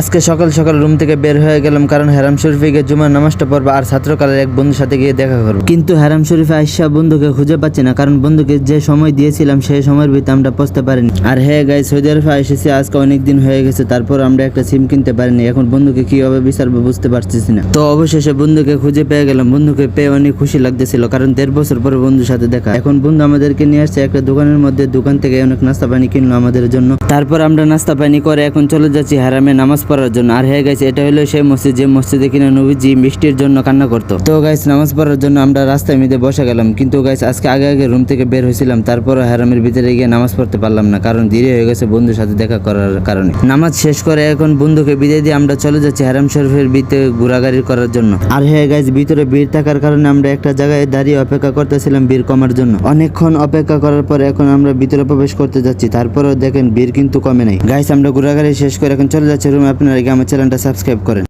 আজকে সকাল সকাল রুম থেকে বের হয়ে গেলাম কারণ হেরাম শরীফে জুমার নামাজটা পড়ব আর ছাত্রকালের এক বন্ধুর সাথে গিয়ে দেখা করব। কিন্তু হেরাম শরীফে আইসা বন্ধুকে খুঁজে পাচ্ছি না, কারণ বন্ধুকে যে সময় দিয়েছিলাম সেই সময়ের ভিতরে আমরা পৌঁছতে পারিনি। আর হ্যাঁ গাই সৌদি আরবে এসেছি, আজকে অনেক দিন হয়ে গেছে, তারপর আমরা একটা সিম কিনতে পারিনি, এখন বন্ধুকে কীভাবে বিচারবো বুঝতে পারতেছি না। তো অবশেষে বন্ধুকে খুঁজে পেয়ে গেলাম, বন্ধুকে পেয়ে অনেক খুশি লাগতেছিল, কারণ দেড় বছর পরে বন্ধুর সাথে দেখা। এখন বন্ধু আমাদেরকে নিয়ে আসছে একটা দোকানের মধ্যে, দোকান থেকে অনেক নাস্তা পানি কিনলো আমাদের জন্য। তারপর আমরা নাস্তা পানি করে এখন চলে যাচ্ছি হারামে নামাজ পড়ার জন্য। আর হয়ে গেছে এটা হলো সেই মসজিদ, যে মসজিদে কিনা নবীজি মিষ্টির জন্য কান্না করতো। তো গাইস নামাজ পড়ার জন্য আমরা রাস্তায় মিদে বসে গেলাম, কিন্তু গাইস আজকে আগে আগে রুম থেকে বের হয়েছিলাম তারপর হারামের ভিতরে গিয়ে নামাজ পড়তে পারলাম না, কারণ দেরি হয়ে গেছে বন্ধুর সাথে দেখা করার কারণে। নামাজ শেষ করে এখন বন্ধুকে বিদায় দিয়ে আমরা চলে যাচ্ছি হারাম শরীফের ভিতরে ঘোরাঘুরি করার জন্য। আর হ্যাঁ গাইস ভিতরে ভিড় থাকার কারণে আমরা একটা জায়গায় দাঁড়িয়ে অপেক্ষা করতেছিলাম ভিড় কমার জন্য। অনেকক্ষণ অপেক্ষা করার পর এখন আমরা ভিতরে প্রবেশ করতে যাচ্ছি, তারপরেও দেখেন ভিড় কিন্তু কমে নাই। গাইস আমরা ঘোরাঘুরি শেষ করে এখন চলে যাচ্ছি রুমে আপনারা এই আমার চ্যানেলটা সাবস্ক্রাইব করেন।